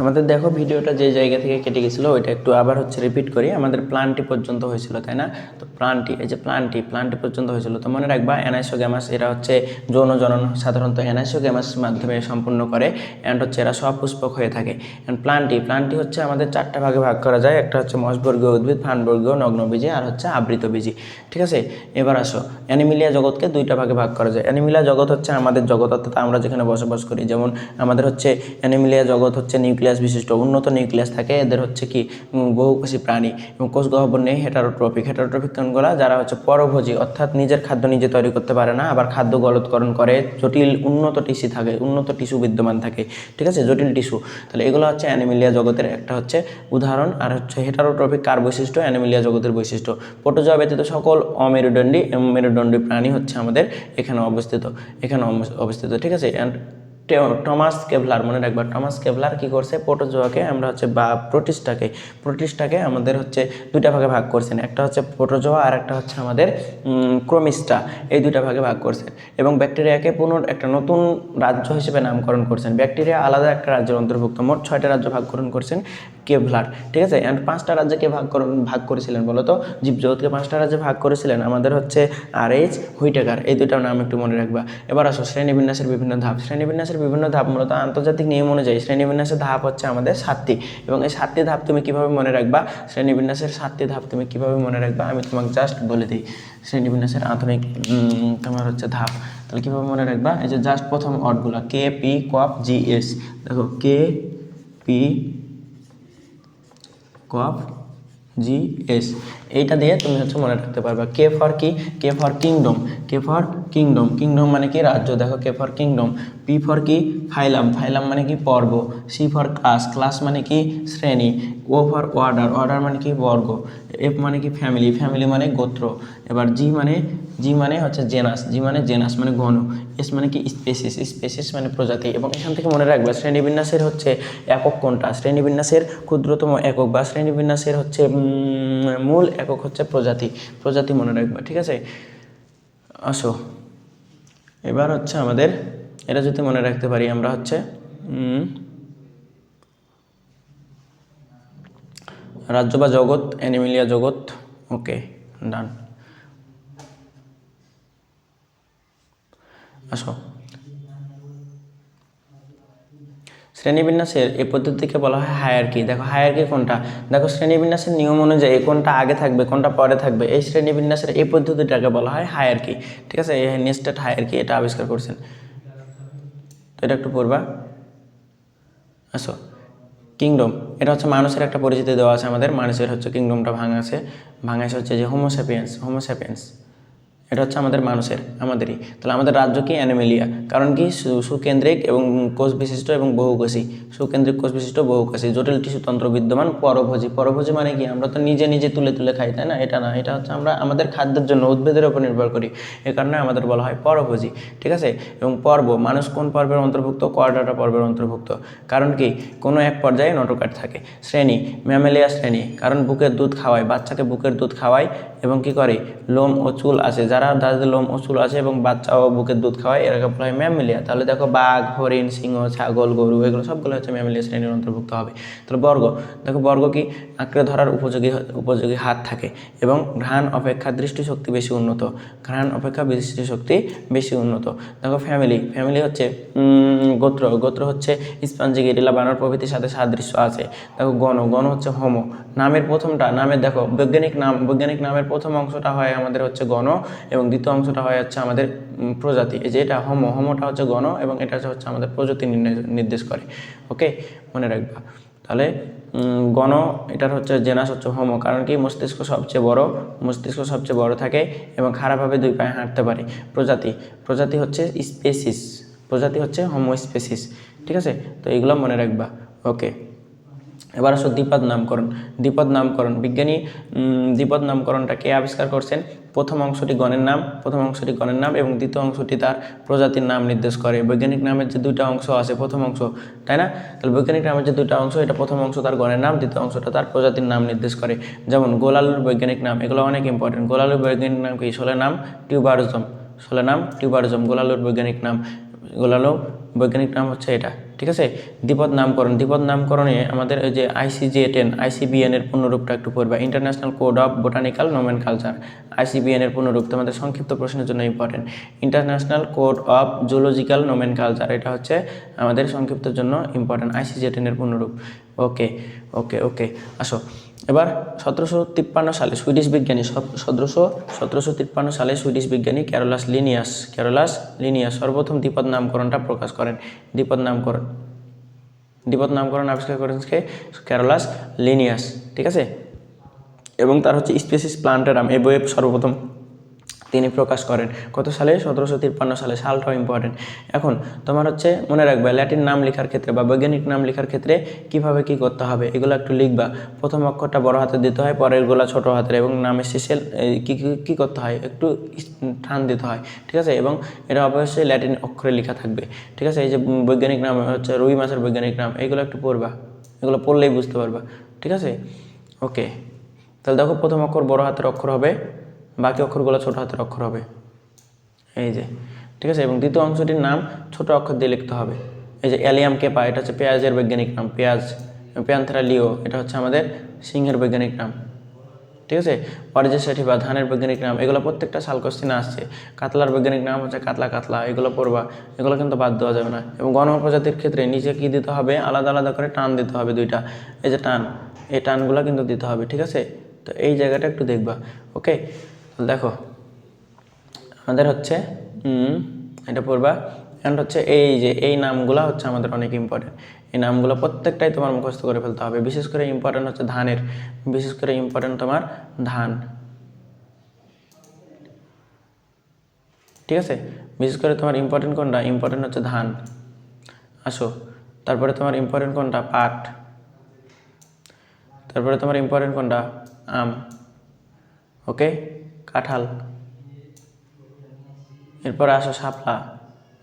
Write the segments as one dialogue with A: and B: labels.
A: আমাদের দেখো ভিডিওটা যে জায়গা থেকে কেটে গেছিল, ওইটা একটু আবার হচ্ছে রিপিট করি। আমাদের প্লান্টটি পর্যন্ত হয়েছিল, তাই না? তো প্লান্টটি এই যে প্লান্টটি প্লান্টটি পর্যন্ত হয়েছিল। তো মনে রাখবা অ্যানাইসো গ্যামাস এরা হচ্ছে যৌন জনন সাধারণত অ্যানাইসো গ্যামাস মাধ্যমে সম্পূর্ণ করে অ্যান্ড হচ্ছে এরা সপুষ্পক হয়ে থাকে। অ্যান্ড প্লান্টটি প্লান্টটি হচ্ছে আমাদের চারটা ভাগে ভাগ করা যায়। একটা হচ্ছে মশবর্গীয় উদ্ভিদ ফানবর্গীয় নগ্নবীজি, আর হচ্ছে আবৃতবীজি। ঠিক আছে? এবার আসো। অ্যানিমিলিয়া জগৎকে দুইটা ভাগে ভাগ করা যায়। অ্যানিমিলিয়া জগৎ হচ্ছে আমাদের জগৎ, অর্থাৎ আমরা যেখানে বসবাস করি, যেমন আমাদের হচ্ছে অ্যানিমিলিয়া জগৎ হচ্ছে নিউক্লিয়াস বিশিষ্ট উন্নত নিউক্লিয়াস থাকে, এদের হচ্ছে কি বহুকোষী প্রাণী এবং কোষ গহ্বর নেই হেটারোট্রপিক হেটারোট্রপিক কোনগুলো যারা হচ্ছে পরভোজী, অর্থাৎ নিজের খাদ্য নিজে তৈরি করতে পারে না, আবার খাদ্য গলতকরণ করে, জটিল উন্নত টিস্যু থাকে, উন্নত টিস্যু বিদ্যমান থাকে, ঠিক আছে? জটিল টিস্যু তাহলে এগুলো হচ্ছে অ্যানিমিলিয়া জগতের একটা হচ্ছে উদাহরণ, আর হচ্ছে হেটারোট্রপিক কার বৈশিষ্ট্য? অ্যানিমিলিয়া জগতের বৈশিষ্ট্য। প্রোটোজোয়া ব্যতীত সকল অমেরুদণ্ডী মেরুদণ্ডী প্রাণী হচ্ছে আমাদের এখানে অবস্থিত, এখানে অবস- অবস্থিত, ঠিক আছে? অ্যান্ড টমাস কেভলার, মনে রাখবা, টমাস কেভলার কি করছে? প্রোটোজোয়াকে আমরা হচ্ছে বা প্রোটিস্টাকে প্রোটিস্টাকে আমাদের হচ্ছে দুইটা ভাগে ভাগ করছেন। একটা হচ্ছে প্রোটোজোয়া আর একটা হচ্ছে আমাদের ক্রোমিস্টা, এই দুইটা ভাগে ভাগ করছেন। এবং ব্যাকটেরিয়াকে পুনর একটা নতুন রাজ্য হিসেবে নামকরণ করছেন। ব্যাকটেরিয়া আলাদা একটা রাজ্যের অন্তর্ভুক্ত, মোট ছয়টা রাজ্য ভাগকরণ করছেন কেভলার, ঠিক আছে? অ্যান্ড পাঁচটা রাজ্যকে ভাগ ভাগ করেছিলেন বলো তো জীবজগৎকে পাঁচটা রাজ্যে ভাগ করেছিলেন আমাদের হচ্ছে আর এইচ হুইটেকার এই দুটার নাম একটু মনে রাখবা। এবার আসো, শ্রেণীবিন্যাসের বিভিন্ন ধাপ। শ্রেণীবিন্যাসের বিভিন্ন ধাপ, মূলত আন্তর্জাতিক নিয়ম অনুযায়ী শ্রেণীবিন্যাসের ধাপ হচ্ছে আমাদের সাতটি। এবং এই সাতটি ধাপ তুমি কীভাবে মনে রাখবা? শ্রেণীবিন্যাসের সাতটি ধাপ তুমি কীভাবে মনে রাখবা? আমি তোমাকে জাস্ট বলে দিই। শ্রেণীবিন্যাসের আধুনিক তোমার হচ্ছে ধাপ। তাহলে কীভাবে মনে রাখবা? এই যে জাস্ট প্রথম অর্ডগুলো কে পি কপ জি এস দেখো কে পি কফ জি এস এইটা দিয়ে তুমি হচ্ছে মনে রাখতে পারবা কে ফর কি K for kingdom K for kingdom kingdom মানে কি রাজ্য? দেখো K for kingdom P for কি ফাইলাম ফাইলাম মানে কি পর্ব সি ফর ক্লাস ক্লাস মানে কি শ্রেণি ও ফর অর্ডার অর্ডার মানে কি বর্গ এফ মানে কি ফ্যামিলি ফ্যামিলি মানে গোত্র। এবার জি মানে জি মানে হচ্ছে জেনাস জি মানে জেনাস মানে ঘন। এস মানে কি স্পেসিস স্পেসিস মানে প্রজাতি। এবং এখান থেকে মনে রাখবে, শ্রেণীবিন্যাসের হচ্ছে একক কোনটা? শ্রেণীবিন্যাসের ক্ষুদ্রতম একক বা শ্রেণীবিন্যাসের হচ্ছে মূল একক হচ্ছে প্রজাতি। প্রজাতি মনে রাখবে, ঠিক আছে? আসো। এবার হচ্ছে আমাদের, এটা যদি মনে রাখতে পারি, আমরা হচ্ছে রাজ্য বা জগৎ, অ্যানিমিলিয়া জগৎ, ওকে, ডান। আসো। শ্রেণীবিন্যাসের এই পদ্ধতিকে বলা হয় হায়ারকি। দেখো, হায়ারকি কোনটা? দেখো, শ্রেণীবিন্যাসের নিয়ম অনুযায়ী কোনটা আগে থাকবে, কোনটা পরে থাকবে, এই শ্রেণীবিন্যাসের এই পদ্ধতিটাকে বলা হয় হায়ারকি। ঠিক আছে? এই নেস্টেড হায়ারকি এটা আবিষ্কার করছেন। তো এটা একটু পড়বা। আসো। কিংডম এটা হচ্ছে মানুষের একটা পরিচিতি দেওয়া আছে আমাদের, মানুষের হচ্ছে কিংডমটা ভাঙাছে ভাঙাছে হচ্ছে যে হোমোস্যাপিয়েন্স হোমোস্যাপিয়েন্স এটা হচ্ছে আমাদের মানুষের, আমাদেরই। তাহলে আমাদের রাজ্য কি? অ্যানিমেলিয়া। কারণ কি? সুকেন্দ্রিক এবং কোষ বিশিষ্ট এবং বহুকোষী। সুকেন্দ্রিক, কোষ বিশিষ্ট, বহুকোষী। জটিল টিস্যুতন্ত্র বিদ্যমান, পরভোজী। পরভোজী মানে কি? আমরা তো নিজে নিজে তুলে তুলে খাই, তাই না? এটা না, এটা হচ্ছে আমরা আমাদের খাদ্যের জন্য, উদ্ভিদের উপর নির্ভর করি। এ কারণে আমাদের বলা হয় পরভোজী। ঠিক আছে? এবং পর্ব, মানুষ কোন পর্বের অন্তর্ভুক্ত? কোয়ার্টাটা পর্বের অন্তর্ভুক্ত। কারণ কি? কোনো এক পর্যায়ে নটোকাট থাকে। শ্রেণি, ম্যামেলিয়া শ্রেণি। কারণ বুকের দুধ খাওয়ায়, বাচ্চাকে বুকের দুধ খাওয়ায় এবং কি করে? লোম ও চুল আছে যারা যাদের লোম ও চুল আছে এবং বাচ্চা ও বুকের দুধ খাওয়ায় বলা হয় ম্যামেলিয়া তাহলে দেখো বাঘ, হরিণ, সিংহ, ছাগল, গরু, এগুলো সবগুলো হচ্ছে ম্যামেলিয়া শ্রেণির অন্তর্ভুক্ত হবে। তাহলে বর্গ। দেখো বর্গ কি? আঁকড়ে ধরার উপযোগী উপযোগী হাত থাকে এবং ঘ্রাণ অপেক্ষা দৃষ্টিশক্তি বেশি উন্নত। ঘ্রাণ অপেক্ষা দৃষ্টিশক্তি বেশি উন্নত। দেখো ফ্যামিলি। ফ্যামিলি হচ্ছে গোত্র। গোত্র হচ্ছে স্পঞ্জি, গেরিলা, বানর প্রভৃতির সাথে সাদৃশ্য আছে। দেখো গণ। গণ হচ্ছে হোমো নামের প্রথমটা, নামের দেখো, বৈজ্ঞানিক নাম, বৈজ্ঞানিক নামের প্রথম অংশটা হয় আমাদের হচ্ছে গণ এবং দ্বিতীয় অংশটা হয় হচ্ছে আমাদের প্রজাতি। এই যে এটা হোমো হোমোটা হচ্ছে গণ এবং এটা হচ্ছে আমাদের প্রজাতি নির্দেশ করে। ওকে? মনে রাখবা। তাহলে গণ এটার হচ্ছে জেনাস হচ্ছে হোমো কারণ কি? মস্তিষ্ক সবচেয়ে বড়, মস্তিষ্ক সবচেয়ে বড় থাকে এবং খারাপভাবে দুই পায়ে হাঁটতে পারে। প্রজাতি প্রজাতি হচ্ছে স্পেসিস প্রজাতি হচ্ছে হোমো স্পেসিস ঠিক আছে? তো এইগুলো মনে রাখবা। ওকে? এবার আসো দ্বিপদ নামকরণ। দ্বিপদ নামকরণ। বিজ্ঞানী দ্বিপদ নামকরণটা কে আবিষ্কার করছেন? প্রথম অংশটি গণের নাম, প্রথম অংশটি গণের নাম এবং দ্বিতীয় অংশটি তার প্রজাতির নাম নির্দেশ করে। বৈজ্ঞানিক নামের যে দুইটা অংশ আছে, প্রথম অংশ, তাই না? তাহলে বৈজ্ঞানিক নামের যে দুইটা অংশ, এটা প্রথম অংশ তার গণের নাম, দ্বিতীয় অংশটা তার প্রজাতির নাম নির্দেশ করে। যেমন গোলালুর বৈজ্ঞানিক নাম, এগুলো অনেক ইম্পর্টেন্ট গোলালুর বৈজ্ঞানিক নাম কি? ষোলো নাম, টিউবারজম। ষোলো নাম, টিউবারজম, গোলালুর বৈজ্ঞানিক নাম। গোলালু বৈজ্ঞানিক নাম হচ্ছে এটা। ঠিক আছে? দ্বিপদ নামকরণ, দ্বিপদ নামকরণে আমাদের ওই যে আইসিজে টেন আইসিবিএন এর পূর্ণরূপটা একটু পড়বা। International code of botanical nomenclature ICBN এর পূর্ণরূপ, তোমাদের সংক্ষিপ্ত প্রশ্নের জন্য important international code of zoological nomenclature এটা হচ্ছে আমাদের সংক্ষিপ্তের জন্য ইম্পর্টেন্ট আইসিজে টেনের পূর্ণরূপ। ওকে ওকে ওকে আসো। এবার সতেরোশো তিপ্পান্ন সালে সুইডিশ বিজ্ঞানী সতেরোশো সতেরোশো তিপ্পান্ন সালে সুইডিশ বিজ্ঞানী ক্যারোলাস লিনিয়াস ক্যারোলাস লিনিয়াস সর্বপ্রথম দ্বিপদ নামকরণটা প্রকাশ করেন। দ্বিপদ নামকরণ দ্বিপদ নামকরণ আবিষ্কার করেন কে? ক্যারোলাস লিনিয়াস, ঠিক আছে? এবং তার হচ্ছে স্পেসিস প্লান্টেরাম, এ বইয়ে সর্বপ্রথম তিনি প্রকাশ করেন। কত সালে? সতেরোশো তিপ্পান্ন সালে। সালটাও ইম্পর্টেন্ট এখন তোমার হচ্ছে মনে রাখবে, ল্যাটিন নাম লেখার ক্ষেত্রে বা বৈজ্ঞানিক নাম লেখার ক্ষেত্রে কীভাবে কি করতে হবে? এগুলো একটু লিখবা। প্রথম অক্ষরটা বড় হাতে দিতে হয়, পরেরগুলো ছোট হাতের এবং নামের শেষে কী কী করতে হয়? একটু টান দিতে হয়, ঠিক আছে? এবং এটা অবশ্যই ল্যাটিন অক্ষরে লেখা থাকবে, ঠিক আছে? এই যে বৈজ্ঞানিক নাম, হচ্ছে রুই মাছের বৈজ্ঞানিক নাম, এগুলো একটু পড়বা। এগুলো পড়লেই বুঝতে পারবা, ঠিক আছে? ওকে। তাহলে দেখো প্রথম অক্ষর বড় হাতের অক্ষর হবে বাকি অক্ষরগুলো ছোট হাতের অক্ষর হবে। এই যে, ঠিক আছে? এবং দ্বিতীয় অংশটির নাম ছোট অক্ষর দিয়ে লিখতে হবে। এই যে অ্যালিয়াম কেপা, এটা হচ্ছে পেঁয়াজের বৈজ্ঞানিক নাম, পেঁয়াজ। প্যান্থেরা লিও, এটা হচ্ছে আমাদের সিংহের বৈজ্ঞানিক নাম। ঠিক আছে? অরিজিৎ সেঠি বা ধানের বৈজ্ঞানিক নাম, এগুলো প্রত্যেকটা সাল কোশ্চিনে আসছে। কাতলার বৈজ্ঞানিক নাম হচ্ছে কাতলা কাতলা, এগুলো পড়বা, এগুলো কিন্তু বাদ দেওয়া যাবে না। এবং গণ প্রজাতির ক্ষেত্রে নিচে কী দিতে হবে? আলাদা আলাদা করে টান দিতে হবে দুইটা। এই যে টান, এই টানগুলো কিন্তু দিতে হবে, ঠিক আছে? তো এই জায়গাটা একটু দেখবা, ওকে? দেখো, আমাদের হচ্ছে এটা পড়বা। অ্যান্ড হচ্ছে এই যে, এই নামগুলো হচ্ছে আমাদের অনেক ইম্পর্টেন্ট এই নামগুলো প্রত্যেকটাই তোমার মুখস্থ করে ফেলতে হবে। বিশেষ করে ইম্পর্টেন্ট হচ্ছে ধানের। বিশেষ করে ইম্পর্টেন্ট তোমার ধান। ঠিক আছে? বিশেষ করে তোমার ইম্পর্টেন্ট কোনটা? ইম্পর্টেন্ট হচ্ছে ধান। আসো। তারপরে তোমার ইম্পর্টেন্ট কোনটা? পাট। তারপরে তোমার ইম্পর্টেন্ট কোনটা? আম। ওকে কাঁঠাল। এরপর আসো শাপলা।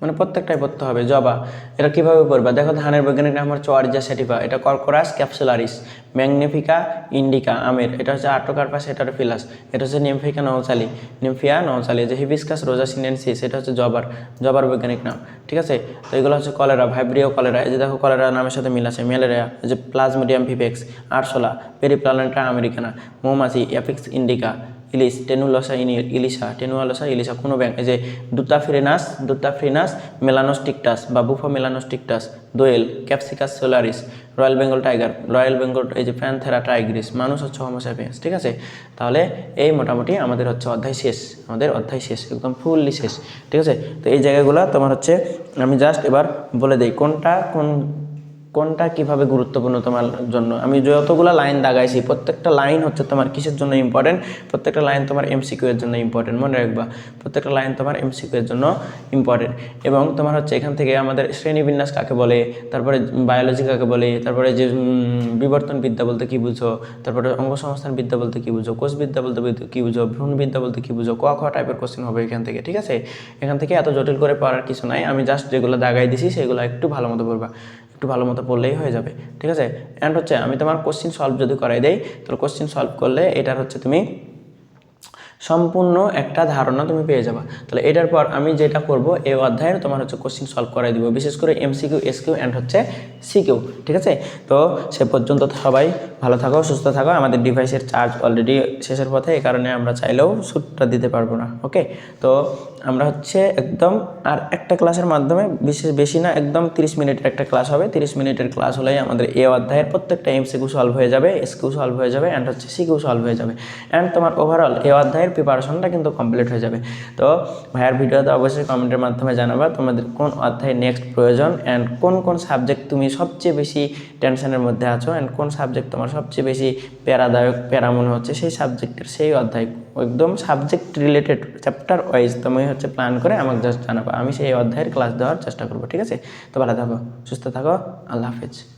A: মানে প্রত্যেকটাই পড়তে হবে, জবা। এটা কীভাবে পড়বা? দেখো ধানের বৈজ্ঞানিক নাম হচ্ছে অরিজা সেটিভা এটা কর্কোরাস ক্যাপসুলারিস। ম্যাগনিফিকা ইন্ডিকা আমের। এটা হচ্ছে আর্টোকার্পাস হেটারোফিলাস এটা হচ্ছে নিমফিকা নৌচালি নিমফিয়া নৌচালি যে হিবিসকাস রোজা সিনেনসিস এটা হচ্ছে জবার। জবার বৈজ্ঞানিক নাম। ঠিক আছে? তো এগুলো হচ্ছে কলেরা ভাইব্রিও কলেরা। এই যে দেখো কলেরা নামের সাথে মিল আছে। ম্যালেরিয়া যে প্লাজমোডিয়াম ভিভেক্স আরশোলা পেরিপ্লানেটা আমেরিকানা, মৌমাছি অ্যাপিক্স ইন্ডিকা। ইলিশ, টেনুলসা ইনি ইলিশা, টেনুয়ালসা ইলিশা, কোনো এই যে দুতাফ্রিনাস দুতাফ্রিনাস, মেলানোস্টিকটাস বা বুফো মেলানোস্টিকটাস, দোয়েল, Copsychus saularis, royal Bengal tiger, royal Bengal এই যে প্যান্থেরা টাইগ্রিস, মানুষ হচ্ছে হোমোসাপিয়েন্স ঠিক আছে? তাহলে এই মোটামুটি আমাদের হচ্ছে অধ্যায় শেষ, আমাদের অধ্যায় শেষ, একদম ফুললি শেষ, ঠিক আছে? তো এই জায়গাগুলো তোমার হচ্ছে, আমি জাস্ট এবার বলে দিই, কোনটা কোন কোনটা কীভাবে গুরুত্বপূর্ণ তোমার জন্য? আমি যতগুলো লাইন দাগাইছি, প্রত্যেকটা লাইন হচ্ছে তোমার কিসের জন্য ইম্পর্টেন্ট প্রত্যেকটা লাইন তোমার এমসিকিউ এর জন্য ইম্পর্টেন্ট মনে রাখবা। প্রত্যেকটা লাইন তোমার এমসিকিউ এর জন্য ইম্পর্টেন্ট এবং তোমার হচ্ছে এখান থেকে আমাদের শ্রেণীবিন্যাস কাকে বলে, তারপরে বায়োলজি কাকে বলে, তারপরে যে বিবর্তন বিদ্যা বলতে কি বুঝো, তারপরে অঙ্গসংস্থান বিদ্যা বলতে কি বুঝো কোষ বিদ্যা বলতে কি বুঝো ভ্রূণ বিদ্যা বলতে কী বুঝো, ক, খ টাইপের কোশ্চেন হবে এখান থেকে, ঠিক আছে? এখান থেকে এত জটিল করে পড়ার কিছু নাই, আমি জাস্ট যেগুলো দাগাই দিছি, সেগুলো একটু ভালো মতো পড়বা। একটু ভালো মতো পড়লেই হয়ে যাবে, ঠিক আছে? অ্যান্ড হচ্ছে আমি তোমার কোশ্চিন সলভ যদি করাই দেই, তাহলে কোশ্চিন সলভ করলে এটার হচ্ছে তুমি সম্পূর্ণ একটা ধারণা তুমি পেয়ে যাবে। তাহলে এটার পর আমি যেটা করব এই অধ্যায়ের তোমার হচ্ছে কোশ্চিন সলভ করাই দিব, বিশেষ করে এমসিকিউ এসকিউ অ্যান্ড হচ্ছে সিকিউ ঠিক আছে? তো সে পর্যন্ত সবাই ভালো থাকো, সুস্থ থাকো। আমাদের ডিভাইসের চার্জ অলরেডি শেষের পথে এই কারণে আমরা চাইলেও শ্যুটটা দিতে পারব না ওকে তো আমরা হচ্ছে একদম, আর একটা ক্লাসের মাধ্যমে বিশেষ বেশি না, একদম তিরিশ মিনিটের একটা ক্লাস হবে। তিরিশ মিনিটের ক্লাস হলেই আমাদের এ অধ্যায়ের প্রত্যেকটা এমসিকিউ সলভ হয়ে যাবে এসকিউ সলভ হয়ে যাবে অ্যান্ড হচ্ছে সিকিউ সলভ হয়ে যাবে। অ্যান্ড তোমার ওভারঅল এ অধ্যায়ের প্রিপারেশনটা কিন্তু কমপ্লিট হয়ে যাবে। তো ভাইয়ার ভিডিওতে অবশ্যই কমেন্টের মাধ্যমে জানাবা, তোমাদের কোন অধ্যায়ে নেক্সট প্রয়োজন অ্যান্ড কোন কোন সাবজেক্ট তুমি সবচেয়ে বেশি টেনশনের মধ্যে আছো অ্যান্ড কোন সাবজেক্ট তোমার সবচেয়ে বেশি প্যারাদায়ক প্যারা মনে হচ্ছে সেই সাবজেক্টের সেই অধ্যায় একদম সাবজেক্ট রিলেটেড চ্যাপ্টার ওয়াইজ তুমি হচ্ছে প্ল্যান করে আমাকে জাস্ট জানাব। আমি সেই অধ্যায়ের ক্লাস দেওয়ার চেষ্টা করব, ঠিক আছে? তো ভালো থাকো, সুস্থ থাকো, আল্লাহ হাফেজ।